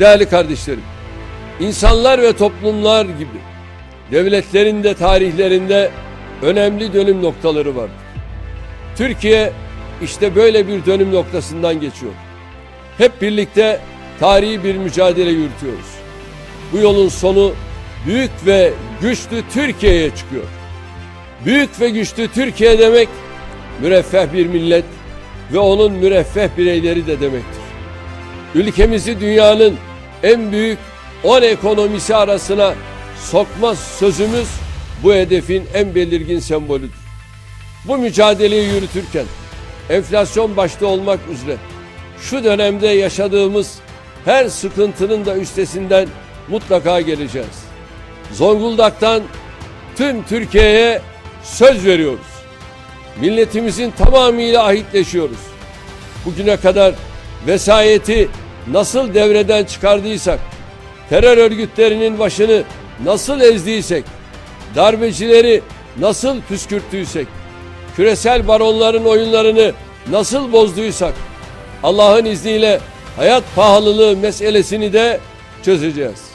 Değerli kardeşlerim, insanlar ve toplumlar gibi devletlerin de tarihlerinde önemli dönüm noktaları vardır. Türkiye işte böyle bir dönüm noktasından geçiyor. Hep birlikte tarihi bir mücadele yürütüyoruz. Bu yolun sonu büyük ve güçlü Türkiye'ye çıkıyor. Büyük ve güçlü Türkiye demek müreffeh bir millet ve onun müreffeh bireyleri de demektir. Ülkemizi dünyanın en büyük 10 ekonomisi arasına sokma sözümüz bu hedefin en belirgin sembolüdür. Bu mücadeleyi yürütürken enflasyon başta olmak üzere şu dönemde yaşadığımız her sıkıntının da üstesinden mutlaka geleceğiz. Zonguldak'tan tüm Türkiye'ye söz veriyoruz. Milletimizin tamamıyla ahitleşiyoruz. Bugüne kadar vesayeti nasıl devreden çıkardıysak, terör örgütlerinin başını nasıl ezdiysek, darbecileri nasıl püskürttüysek, küresel baronların oyunlarını nasıl bozduysak, Allah'ın izniyle hayat pahalılığı meselesini de çözeceğiz.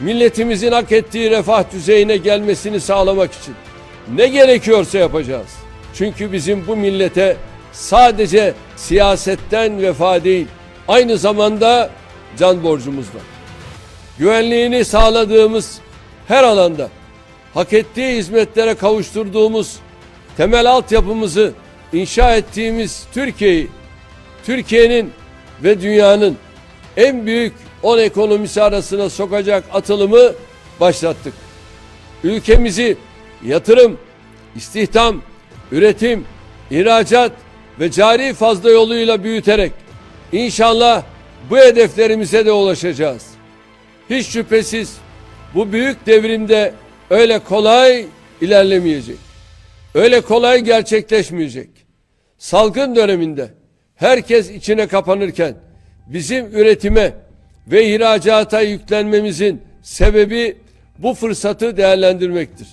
Milletimizin hak ettiği refah düzeyine gelmesini sağlamak için ne gerekiyorsa yapacağız. Çünkü bizim bu millete sadece siyasetten vefa değil, aynı zamanda can borcumuz var. Güvenliğini sağladığımız her alanda hak ettiği hizmetlere kavuşturduğumuz temel altyapımızı inşa ettiğimiz Türkiye'yi Türkiye'nin ve dünyanın en büyük 10 ekonomisi arasına sokacak atılımı başlattık. Ülkemizi yatırım, istihdam, üretim, ihracat ve cari fazla yoluyla büyüterek inşallah bu hedeflerimize de ulaşacağız. Hiç şüphesiz bu büyük devrimde öyle kolay ilerlemeyecek. Öyle kolay gerçekleşmeyecek. Salgın döneminde herkes içine kapanırken bizim üretime ve ihracata yüklenmemizin sebebi bu fırsatı değerlendirmektir.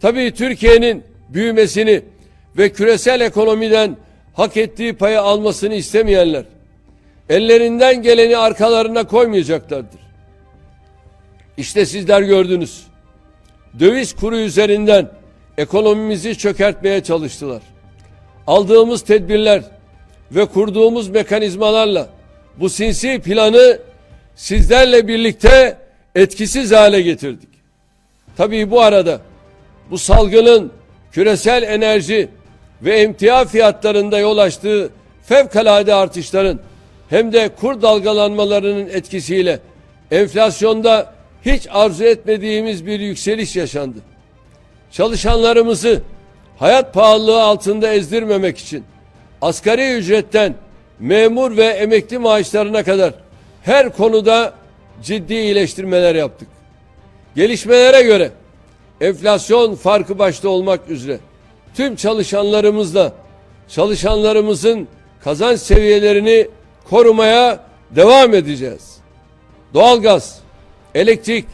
Tabii Türkiye'nin büyümesini ve küresel ekonomiden hak ettiği payı almasını istemeyenler ellerinden geleni arkalarına koymayacaklardır. İşte sizler gördünüz. Döviz kuru üzerinden ekonomimizi çökertmeye çalıştılar. Aldığımız tedbirler ve kurduğumuz mekanizmalarla bu sinsi planı sizlerle birlikte etkisiz hale getirdik. Tabii bu arada bu salgının küresel enerji ve emtia fiyatlarında yol açtığı fevkalade artışların hem de kur dalgalanmalarının etkisiyle enflasyonda hiç arzu etmediğimiz bir yükseliş yaşandı. Çalışanlarımızı hayat pahalılığı altında ezdirmemek için asgari ücretten memur ve emekli maaşlarına kadar her konuda ciddi iyileştirmeler yaptık. Gelişmelere göre enflasyon farkı başta olmak üzere tüm çalışanlarımızla çalışanlarımızın kazanç seviyelerini korumaya devam edeceğiz. Doğalgaz, elektrik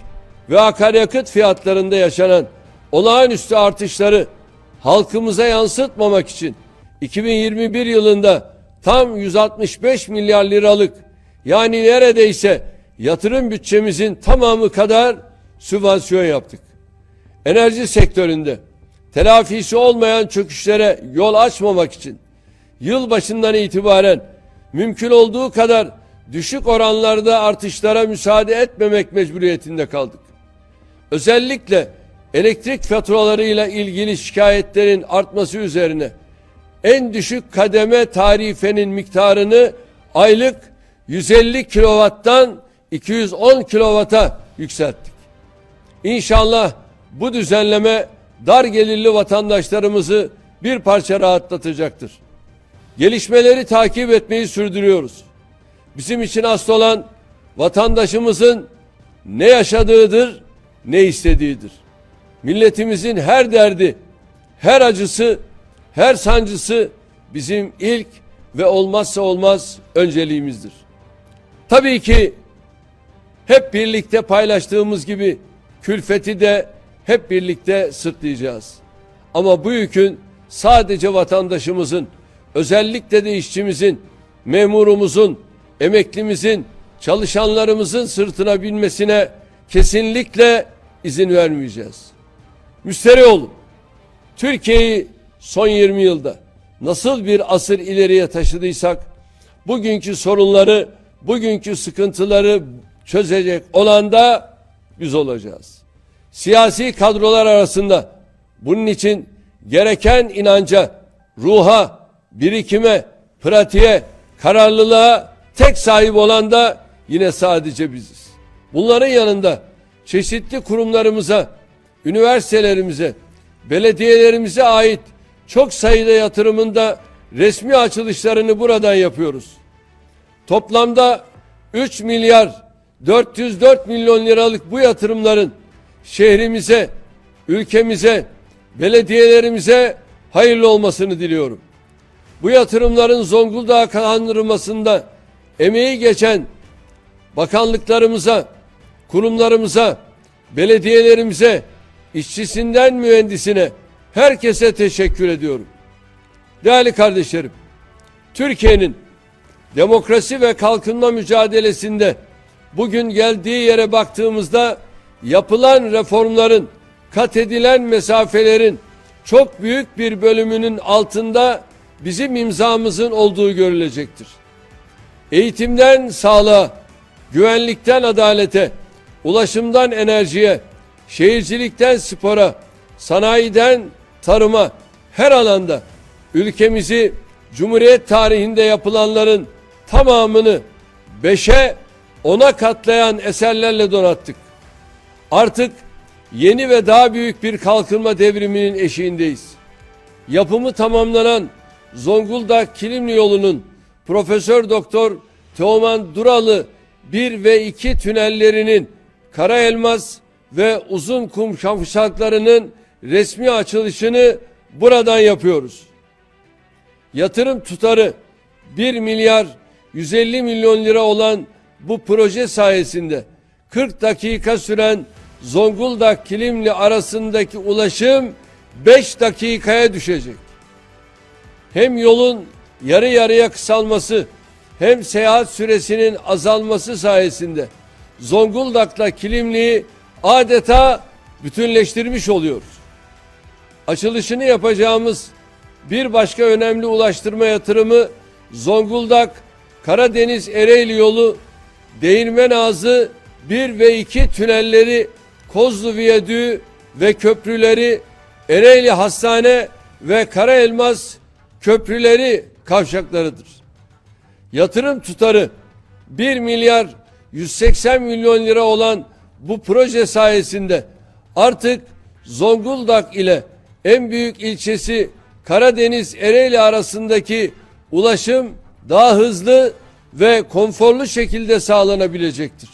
ve akaryakıt fiyatlarında yaşanan olağanüstü artışları halkımıza yansıtmamak için 2021 yılında tam 165 milyar liralık yani neredeyse yatırım bütçemizin tamamı kadar sübvansiyon yaptık. Enerji sektöründe telafisi olmayan çöküşlere yol açmamak için yıl başından itibaren mümkün olduğu kadar düşük oranlarda artışlara müsaade etmemek mecburiyetinde kaldık. Özellikle elektrik faturalarıyla ilgili şikayetlerin artması üzerine en düşük kademe tarifenin miktarını aylık 150 kilovattan 210 kilovata yükselttik. İnşallah bu düzenleme dar gelirli vatandaşlarımızı bir parça rahatlatacaktır. Gelişmeleri takip etmeyi sürdürüyoruz. Bizim için asıl olan vatandaşımızın ne yaşadığıdır, ne istediğidir. Milletimizin her derdi, her acısı, her sancısı bizim ilk ve olmazsa olmaz önceliğimizdir. Tabii ki hep birlikte paylaştığımız gibi külfeti de hep birlikte sırtlayacağız. Ama bu yükün sadece vatandaşımızın, özellikle de işçimizin, memurumuzun, emeklimizin, çalışanlarımızın sırtına binmesine kesinlikle izin vermeyeceğiz. Müsterih olun. Türkiye'yi son 20 yılda nasıl bir asır ileriye taşıdıysak bugünkü sorunları, bugünkü sıkıntıları çözecek olan da biz olacağız. Siyasi kadrolar arasında bunun için gereken inanca, ruha, birikime, pratiğe, kararlılığa tek sahip olan da yine sadece biziz. Bunların yanında çeşitli kurumlarımıza, üniversitelerimize, belediyelerimize ait çok sayıda yatırımında resmi açılışlarını buradan yapıyoruz. Toplamda 3 milyar 404 milyon liralık bu yatırımların şehrimize, ülkemize, belediyelerimize hayırlı olmasını diliyorum. Bu yatırımların Zonguldak kazandırılmasında emeği geçen bakanlıklarımıza, kurumlarımıza, belediyelerimize, işçisinden mühendisine herkese teşekkür ediyorum. Değerli kardeşlerim, Türkiye'nin demokrasi ve kalkınma mücadelesinde bugün geldiği yere baktığımızda yapılan reformların, kat edilen mesafelerin çok büyük bir bölümünün altında bizim imzamızın olduğu görülecektir. Eğitimden sağlığa, güvenlikten adalete, ulaşımdan enerjiye, şehircilikten spora, sanayiden tarıma her alanda ülkemizi Cumhuriyet tarihinde yapılanların tamamını beşe ona katlayan eserlerle donattık. Artık yeni ve daha büyük bir kalkınma devriminin eşiğindeyiz. Yapımı tamamlanan Zonguldak Kilimli yolunun Profesör Doktor Teoman Duralı 1 ve 2 tünellerinin Kara Elmas ve Uzun Kum kavşaklarının resmi açılışını buradan yapıyoruz. Yatırım tutarı 1 milyar 150 milyon lira olan bu proje sayesinde 40 dakika süren Zonguldak Kilimli arasındaki ulaşım 5 dakikaya düşecek. Hem yolun yarı yarıya kısalması hem seyahat süresinin azalması sayesinde Zonguldak'la Kilimli'yi adeta bütünleştirmiş oluyoruz. Açılışını yapacağımız bir başka önemli ulaştırma yatırımı Zonguldak Karadeniz Ereğli yolu Değirmen Ağzı 1 ve 2 tünelleri Kozlu Viyadüğü ve köprüleri Ereğli Hastane ve Karaelmaz köprüleri kavşaklarıdır. Yatırım tutarı 1 milyar 180 milyon lira olan bu proje sayesinde artık Zonguldak ile en büyük ilçesi Karadeniz Ereğli arasındaki ulaşım daha hızlı ve konforlu şekilde sağlanabilecektir.